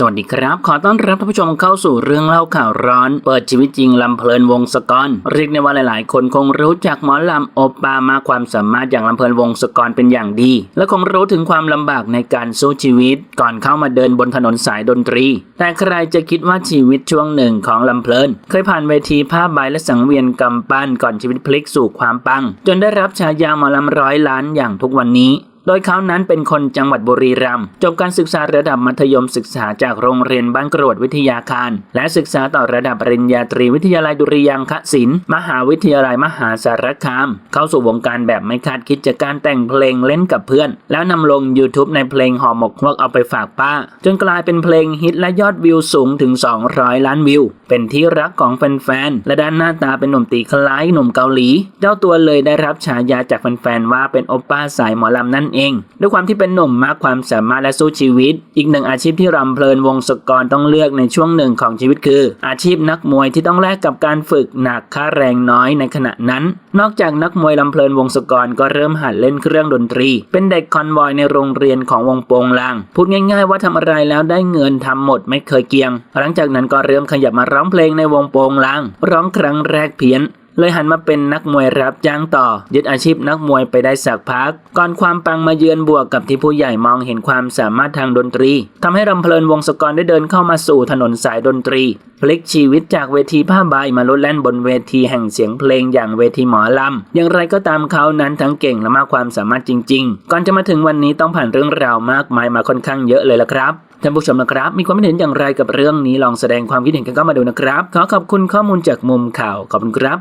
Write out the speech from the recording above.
สวัสดีครับ ขอต้อนรับท่านผู้ชมเข้าสู่เรื่องเล่าข่าวร้อน เปิดชีวิตจริงลำเพลินวงศกร เรียกได้ว่าหลาย ๆ คนคงรู้จักหมอลำโอปามาความสามารถอย่างลำเพลินวงศกรเป็นอย่างดี และคงรู้ถึงความลำบากในการสู้ชีวิต ก่อนเข้ามาเดินบนถนนสายดนตรี แต่ใครจะคิดว่าชีวิตช่วงหนึ่งของลำเพลิน เคยผ่านเวทีผ้าใบและสังเวียนกำปั้นก่อนชีวิตพลิกสู่ความปัง จนได้รับฉายาหมอลำร้อยล้านอย่างทุกวันนี้ โดยเขานั้นเป็นคนจังหวัดบุรีรัมย์จบการศึกษาระดับมัธยมศึกษาจากโรงเรียนบ้านกรวดวิทยาคาร และศึกษาต่อระดับปริญญาตรีวิทยาลัยดุริยางคศิลป์มหาวิทยาลัยมหาสารคาม เข้าสู่วงการแบบไม่คาดคิดจากการแต่งเพลงเล่นกับเพื่อน แล้วนำลง YouTube ในเพลงห่อหมกฮวกเอาไปฝากป้า จนกลายเป็นเพลงฮิตและยอดวิวสูงถึง 200 ล้านวิว เป็นที่รักของแฟนๆและด้านหน้าตาเป็นหนุ่มตีคล้ายหนุ่มเกาหลี เจ้าตัวเลยได้รับฉายาจากแฟนๆว่าเป็นโอปป้าสายหมอลำนั่นเองด้วยความที่เป็นหนุ่มมากความสามารถและสู้ชีวิต อีกหนึ่งอาชีพที่รำเพลินวงศกรต้องเลือกในช่วงหนึ่งของชีวิตคือ อาชีพนักมวยที่ต้องแลกกับการฝึกหนักค่าแรงน้อยในขณะนั้น นอกจากนักมวยลำเพลินวงศกรก็เริ่มหัดเล่นเครื่องดนตรี เป็นเด็กคอนวอยในโรงเรียนของวงโปงลาง พูดง่าย ๆ ว่าทำอะไรแล้วได้เงินทำหมดไม่เคยเกียง หลังจากนั้นก็เริ่มขยับมาร้องเพลงในวงโปงลาง ร้องครั้งแรกเพี้ยน เลยหันมาเป็นนักมวยรับจ้างต่อ ยึดอาชีพนักมวยไปได้สักพัก ก่อนความปังมาเยือนบวกกับที่ผู้ใหญ่มองเห็นความสามารถทางดนตรีทำให้รำเพลินวงศกรได้เดินเข้ามาสู่ถนนสายดนตรี พลิกชีวิตจากเวทีผ้าใบมาลดแล่นบนเวทีแห่งเสียงเพลงอย่างเวทีหมอลำอย่างไรก็ตามเขานั้นทั้งเก่งและมากความสามารถจริง ๆ ก่อนจะมาถึงวันนี้ต้องผ่านเรื่องราวมากมายมาค่อนข้างเยอะเลยละครับท่านผู้ชมนะครับ มีความคิดเห็นอย่างไรกับเรื่องนี้ลองแสดงความคิดเห็นกันเข้ามาดูนะครับ ขอขอบคุณข้อมูลจากมุมข่าวขอบคุณครับ